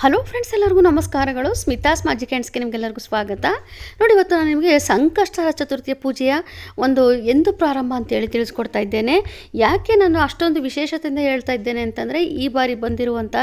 Hello friends, ಎಲ್ಲರಿಗೂ ನಮಸ್ಕಾರಗಳು. Smitha's magic ಹ್ಯಾಂಡ್ಸ್ಗೆ ನಿಮಗೆಲ್ಲರಿಗೂ ಸ್ವಾಗತ. ನೋಡಿ, ಇವತ್ತು ನಾನು ನಿಮಗೆ ಸಂಕಷ್ಟ ಚತುರ್ಥಿಯ ಪೂಜೆಯ ಒಂದು ಎಂದು ಪ್ರಾರಂಭ ಅಂತೇಳಿ ತಿಳಿಸ್ಕೊಡ್ತಾ ಇದ್ದೇನೆ. ಯಾಕೆ ನಾನು ಅಷ್ಟೊಂದು ವಿಶೇಷತೆಯಿಂದ ಹೇಳ್ತಾ ಇದ್ದೇನೆ ಅಂತಂದರೆ, ಈ ಬಾರಿ ಬಂದಿರುವಂಥ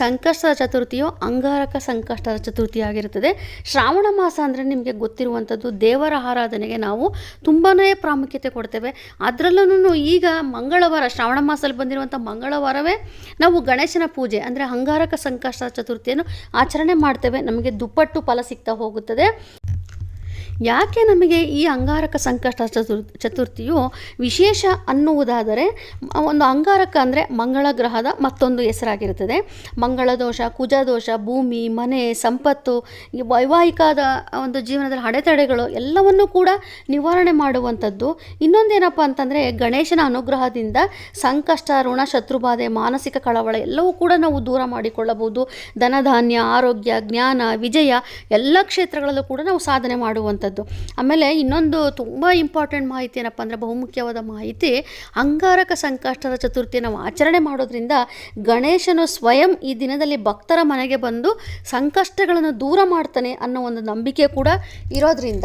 ಸಂಕಷ್ಟದ ಚತುರ್ಥಿಯು ಅಂಗಾರಕ ಸಂಕಷ್ಟದ ಚತುರ್ಥಿ ಆಗಿರುತ್ತದೆ. ಶ್ರಾವಣ ಮಾಸ ಅಂದರೆ ನಿಮಗೆ ಗೊತ್ತಿರುವಂಥದ್ದು ದೇವರ ಆರಾಧನೆಗೆ ನಾವು ತುಂಬಾ ಪ್ರಾಮುಖ್ಯತೆ ಕೊಡ್ತೇವೆ. ಅದರಲ್ಲೂ ಈಗ ಮಂಗಳವಾರ, ಶ್ರಾವಣ ಮಾಸದಲ್ಲಿ ಬಂದಿರುವಂಥ ಮಂಗಳವಾರವೇ ನಾವು ಗಣೇಶನ ಪೂಜೆ ಅಂದರೆ ಅಂಗಾರಕ ಸಂಕಷ್ಟ ಚತುರ್ಥಿಯನ್ನು ಆಚರಣೆ ಮಾಡ್ತೇವೆ. ನಮಗೆ ದುಪ್ಪಟ್ಟು ಫಲ ಸಿಗ್ತಾ ಹೋಗುತ್ತದೆ. ಯಾಕೆ ನಮಗೆ ಈ ಅಂಗಾರಕ ಸಂಕಷ್ಟ ಚತುರ್, ಚತುರ್ಥಿಯು ವಿಶೇಷ ಅನ್ನುವುದಾದರೆ ಒಂದು ಅಂಗಾರಕ ಅಂದರೆ ಮಂಗಳ ಗ್ರಹದ ಮತ್ತೊಂದು ಹೆಸರಾಗಿರುತ್ತದೆ. ಮಂಗಳ ದೋಷ, ಕುಜ ದೋಷ, ಭೂಮಿ, ಮನೆ, ಸಂಪತ್ತು ವೈವಾಹಿಕದ ಒಂದು ಜೀವನದಲ್ಲಿ ಅಡೆತಡೆಗಳು ಎಲ್ಲವನ್ನೂ ಕೂಡ ನಿವಾರಣೆ ಮಾಡುವಂಥದ್ದು. ಇನ್ನೊಂದೇನಪ್ಪ ಅಂತಂದರೆ ಗಣೇಶನ ಅನುಗ್ರಹದಿಂದ ಸಂಕಷ್ಟ, ಋಣ, ಶತ್ರುಬಾಧೆ, ಮಾನಸಿಕ ಕಳವಳ ಎಲ್ಲವೂ ಕೂಡ ನಾವು ದೂರ ಮಾಡಿಕೊಳ್ಳಬಹುದು. ಧನಧಾನ್ಯ, ಆರೋಗ್ಯ, ಜ್ಞಾನ, ವಿಜಯ ಎಲ್ಲ ಕ್ಷೇತ್ರಗಳಲ್ಲೂ ಕೂಡ ನಾವು ಸಾಧನೆ ಮಾಡುವಂಥದ್ದು. ಆಮೇಲೆ ಇನ್ನೊಂದು ತುಂಬ ಇಂಪಾರ್ಟೆಂಟ್ ಮಾಹಿತಿ ಏನಪ್ಪ ಅಂದರೆ ಬಹುಮುಖ್ಯವಾದ ಮಾಹಿತಿ, ಅಂಗಾರಕ ಸಂಕಷ್ಟದ ಚತುರ್ಥಿ ನಾವು ಆಚರಣೆ ಮಾಡೋದ್ರಿಂದ ಗಣೇಶನು ಸ್ವಯಂ ಈ ದಿನದಲ್ಲಿ ಭಕ್ತರ ಮನೆಗೆ ಬಂದು ಸಂಕಷ್ಟಗಳನ್ನು ದೂರ ಮಾಡ್ತಾನೆ ಅನ್ನೋ ಒಂದು ನಂಬಿಕೆ ಕೂಡ ಇರೋದ್ರಿಂದ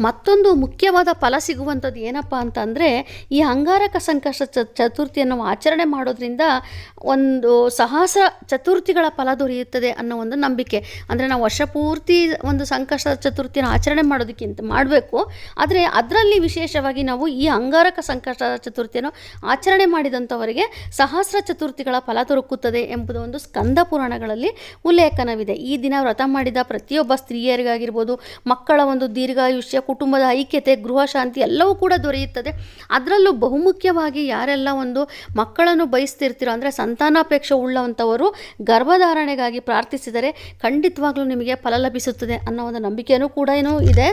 ಮತ್ತೊಂದು ಮುಖ್ಯವಾದ ಫಲ ಸಿಗುವಂಥದ್ದು ಏನಪ್ಪ ಅಂತಂದರೆ, ಈ ಅಂಗಾರಕ ಸಂಕಷ್ಟ ಚತುರ್ಥಿಯನ್ನು ಆಚರಣೆ ಮಾಡೋದ್ರಿಂದ ಒಂದು ಸಹಸ್ರ ಚತುರ್ಥಿಗಳ ಫಲ ದೊರೆಯುತ್ತದೆ ಅನ್ನೋ ಒಂದು ನಂಬಿಕೆ. ಅಂದರೆ ನಾವು ವರ್ಷ ಪೂರ್ತಿ ಒಂದು ಸಂಕಷ್ಟ ಚತುರ್ಥಿಯನ್ನು ಆಚರಣೆ ಮಾಡೋದಕ್ಕಿಂತ ಮಾಡಬೇಕು. ಆದರೆ ಅದರಲ್ಲಿ ವಿಶೇಷವಾಗಿ ನಾವು ಈ ಅಂಗಾರಕ ಸಂಕಷ್ಟ ಚತುರ್ಥಿಯನ್ನು ಆಚರಣೆ ಮಾಡಿದಂಥವರಿಗೆ ಸಹಸ್ರ ಚತುರ್ಥಿಗಳ ಫಲ ದೊರಕುತ್ತದೆ ಎಂಬುದು ಒಂದು ಸ್ಕಂದ ಪುರಾಣಗಳಲ್ಲಿ ಉಲ್ಲೇಖನವಿದೆ. ಈ ದಿನ ವ್ರತ ಮಾಡಿದ ಪ್ರತಿಯೊಬ್ಬ ಸ್ತ್ರೀಯರಿಗಾಗಿರ್ಬೋದು, ಮಕ್ಕಳ ಒಂದು ದೀರ್ಘಾಯುಷ್ಯ ಕುಟುಂಬದ ಐಕ್ಯತೆ, ಗೃಹ ಶಾಂತಿ ಎಲ್ಲವೂ ಕೂಡ ದೊರೆಯುತ್ತದೆ. ಅದರಲ್ಲೂ ಬಹುಮುಖ್ಯವಾಗಿ ಯಾರೆಲ್ಲ ಒಂದು ಮಕ್ಕಳನ್ನು ಬಯಸ್ತಿರ್ತೀರೋ, ಅಂದರೆ ಸಂತಾನಾಪೇಕ್ಷೆ ಉಳ್ಳವಂಥವರು ಗರ್ಭಧಾರಣೆಗಾಗಿ ಪ್ರಾರ್ಥಿಸಿದರೆ ಖಂಡಿತವಾಗ್ಲೂ ನಿಮಗೆ ಫಲ ಲಭಿಸುತ್ತದೆ ಅನ್ನೋ ಒಂದು ನಂಬಿಕೆಯೂ ಕೂಡ ಏನೋ ಇದೆ.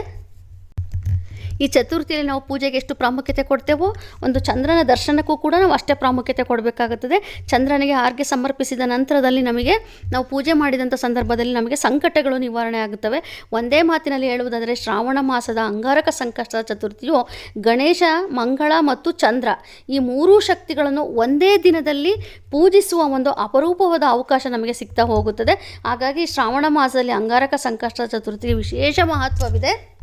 ಈ ಚತುರ್ಥಿಯಲ್ಲಿ ನಾವು ಪೂಜೆಗೆ ಎಷ್ಟು ಪ್ರಾಮುಖ್ಯತೆ ಕೊಡ್ತೇವೋ ಒಂದು ಚಂದ್ರನ ದರ್ಶನಕ್ಕೂ ಕೂಡ ನಾವು ಅಷ್ಟೇ ಪ್ರಾಮುಖ್ಯತೆ ಕೊಡಬೇಕಾಗುತ್ತದೆ. ಚಂದ್ರನಿಗೆ ಆರ್ಗೆ ಸಮರ್ಪಿಸಿದ ನಂತರದಲ್ಲಿ ನಮಗೆ, ನಾವು ಪೂಜೆ ಮಾಡಿದಂಥ ಸಂದರ್ಭದಲ್ಲಿ ನಮಗೆ ಸಂಕಟಗಳು ನಿವಾರಣೆ ಆಗುತ್ತವೆ. ಒಂದೇ ಮಾತಿನಲ್ಲಿ ಹೇಳುವುದಾದರೆ, ಶ್ರಾವಣ ಮಾಸದ ಅಂಗಾರಕ ಸಂಕಷ್ಟದ ಚತುರ್ಥಿಯು ಗಣೇಶ, ಮಂಗಳ ಮತ್ತು ಚಂದ್ರ ಈ ಮೂರೂ ಶಕ್ತಿಗಳನ್ನು ಒಂದೇ ದಿನದಲ್ಲಿ ಪೂಜಿಸುವ ಒಂದು ಅಪರೂಪವಾದ ಅವಕಾಶ ನಮಗೆ ಸಿಗ್ತಾ ಹೋಗುತ್ತದೆ. ಹಾಗಾಗಿ ಶ್ರಾವಣ ಮಾಸದಲ್ಲಿ ಅಂಗಾರಕ ಸಂಕಷ್ಟ ಚತುರ್ಥಿಗೆ ವಿಶೇಷ ಮಹತ್ವವಿದೆ.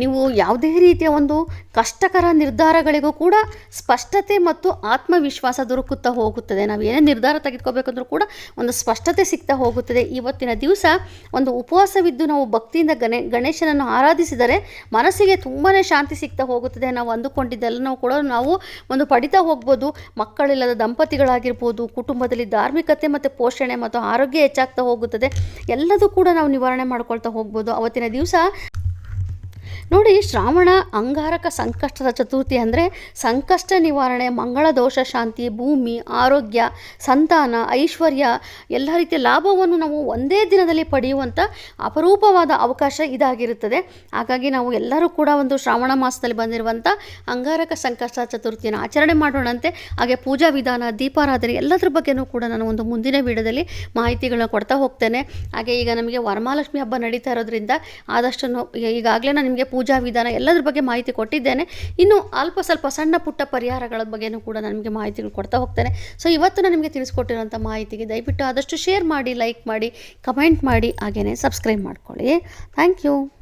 ನೀವು ಯಾವುದೇ ರೀತಿಯ ಒಂದು ಕಷ್ಟಕರ ನಿರ್ಧಾರಗಳಿಗೂ ಕೂಡ ಸ್ಪಷ್ಟತೆ ಮತ್ತು ಆತ್ಮವಿಶ್ವಾಸ ದೊರಕುತ್ತಾ ಹೋಗುತ್ತದೆ. ನಾವು ಏನೇ ನಿರ್ಧಾರ ತೆಗೆದುಕೋಬೇಕಂದ್ರೂ ಕೂಡ ಒಂದು ಸ್ಪಷ್ಟತೆ ಸಿಗ್ತಾ ಹೋಗುತ್ತದೆ. ಇವತ್ತಿನ ದಿವಸ ಒಂದು ಉಪವಾಸವಿದ್ದು ನಾವು ಭಕ್ತಿಯಿಂದ ಗಣೆ, ಗಣೇಶನನ್ನು ಆರಾಧಿಸಿದರೆ ಮನಸ್ಸಿಗೆ ತುಂಬಾ ಶಾಂತಿ ಸಿಗ್ತಾ ಹೋಗುತ್ತದೆ. ನಾವು ಅಂದುಕೊಂಡಿದ್ದೆಲ್ಲನೂ ಕೂಡ ನಾವು ಒಂದು ಪಡಿತಾ ಹೋಗ್ಬೋದು. ಮಕ್ಕಳಿಲ್ಲದ ದಂಪತಿಗಳಾಗಿರ್ಬೋದು, ಕುಟುಂಬದಲ್ಲಿ ಧಾರ್ಮಿಕತೆ ಮತ್ತು ಪೋಷಣೆ ಮತ್ತು ಆರೋಗ್ಯ ಹೆಚ್ಚಾಗ್ತಾ ಹೋಗುತ್ತದೆ. ಎಲ್ಲದೂ ಕೂಡ ನಾವು ನಿವಾರಣೆ ಮಾಡ್ಕೊಳ್ತಾ ಹೋಗ್ಬೋದು. ಅವತ್ತಿನ ದಿವಸ ನೋಡಿ, ಶ್ರಾವಣ ಅಂಗಾರಕ ಸಂಕಷ್ಟದ ಚತುರ್ಥಿ ಅಂದರೆ ಸಂಕಷ್ಟ ನಿವಾರಣೆ, ಮಂಗಳ ದೋಷ ಶಾಂತಿ, ಭೂಮಿ, ಆರೋಗ್ಯ, ಸಂತಾನ, ಐಶ್ವರ್ಯ, ಎಲ್ಲ ರೀತಿಯ ಲಾಭವನ್ನು ನಾವು ಒಂದೇ ದಿನದಲ್ಲಿ ಪಡೆಯುವಂಥ ಅಪರೂಪವಾದ ಅವಕಾಶ ಇದಾಗಿರುತ್ತದೆ. ಹಾಗಾಗಿ ನಾವು ಎಲ್ಲರೂ ಕೂಡ ಒಂದು ಶ್ರಾವಣ ಮಾಸದಲ್ಲಿ ಬಂದಿರುವಂಥ ಅಂಗಾರಕ ಸಂಕಷ್ಟ ಚತುರ್ಥಿಯನ್ನು ಆಚರಣೆ ಮಾಡೋಣಂತೆ. ಹಾಗೆ ಪೂಜಾ ವಿಧಾನ, ದೀಪಾರಾಧನೆ ಎಲ್ಲದ್ರ ಬಗ್ಗೆನೂ ಕೂಡ ನಾನು ಒಂದು ಮುಂದಿನ ವಿಡಿಯೋದಲ್ಲಿ ಮಾಹಿತಿಗಳನ್ನ ಕೊಡ್ತಾ ಹೋಗ್ತೇನೆ. ಹಾಗೆ ಈಗ ನಮಗೆ ವರಮಹಾಲಕ್ಷ್ಮಿ ಹಬ್ಬ ನಡೀತಾ ಇರೋದ್ರಿಂದ ಆದಷ್ಟು ಈಗಾಗಲೇ ನಾನು ನಿಮಗೆ ಪೂಜಾ ವಿಧಾನ ಎಲ್ಲದ್ರ ಬಗ್ಗೆ ಮಾಹಿತಿ ಕೊಟ್ಟಿದ್ದೇನೆ. ಇನ್ನು ಅಲ್ಪ ಸ್ವಲ್ಪ ಸಣ್ಣ ಪುಟ್ಟ ಪರಿಹಾರಗಳ ಬಗ್ಗೆಯೂ ಕೂಡ ನಮಗೆ ನಿಮಗೆ ಮಾಹಿತಿಗಳು ಕೊಡ್ತಾ ಹೋಗ್ತೇನೆ. ಸೊ ಇವತ್ತು ನಾನು ನಿಮಗೆ ತಿಳಿಸ್ಕೊಟ್ಟಿರೋಂಥ ಮಾಹಿತಿಗೆ ದಯವಿಟ್ಟು ಆದಷ್ಟು ಶೇರ್ ಮಾಡಿ, ಲೈಕ್ ಮಾಡಿ, ಕಮೆಂಟ್ ಮಾಡಿ ಹಾಗೆಯೇ ಸಬ್ಸ್ಕ್ರೈಬ್ ಮಾಡ್ಕೊಳ್ಳಿ. Thank you.